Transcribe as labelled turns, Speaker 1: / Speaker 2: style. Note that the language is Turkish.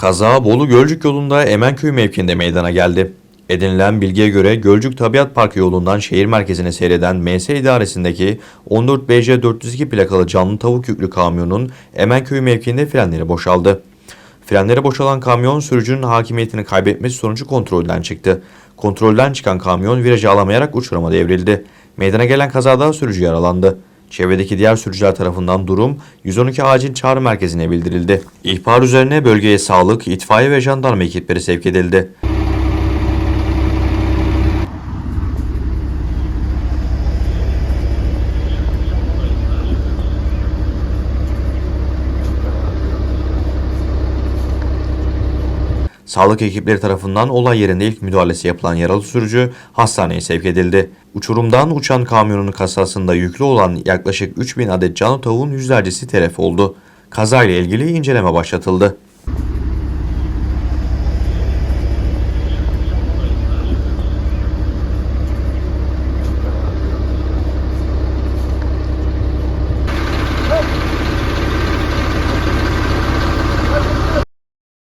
Speaker 1: Kaza Bolu Gölcük yolunda Emenköy mevkiinde meydana geldi. Edinilen bilgiye göre Gölcük Tabiat Parkı yolundan şehir merkezine seyreden MS idaresindeki 14 BC 402 plakalı canlı tavuk yüklü kamyonun Emenköy mevkiinde frenleri boşaldı. Frenleri boşalan kamyon sürücünün hakimiyetini kaybetmesi sonucu kontrolden çıktı. Kontrolden çıkan kamyon virajı alamayarak uçuruma devrildi. Meydana gelen kazada sürücü yaralandı. Çevredeki diğer sürücüler tarafından durum 112 acil çağrı merkezine bildirildi. İhbar üzerine bölgeye sağlık, itfaiye ve jandarma ekipleri sevk edildi. Sağlık ekipleri tarafından olay yerinde ilk müdahalesi yapılan yaralı sürücü hastaneye sevk edildi. Uçurumdan uçan kamyonun kasasında yüklü olan yaklaşık 3000 adet canlı tavuğun yüzlercesi telef oldu. Kazayla ilgili inceleme başlatıldı.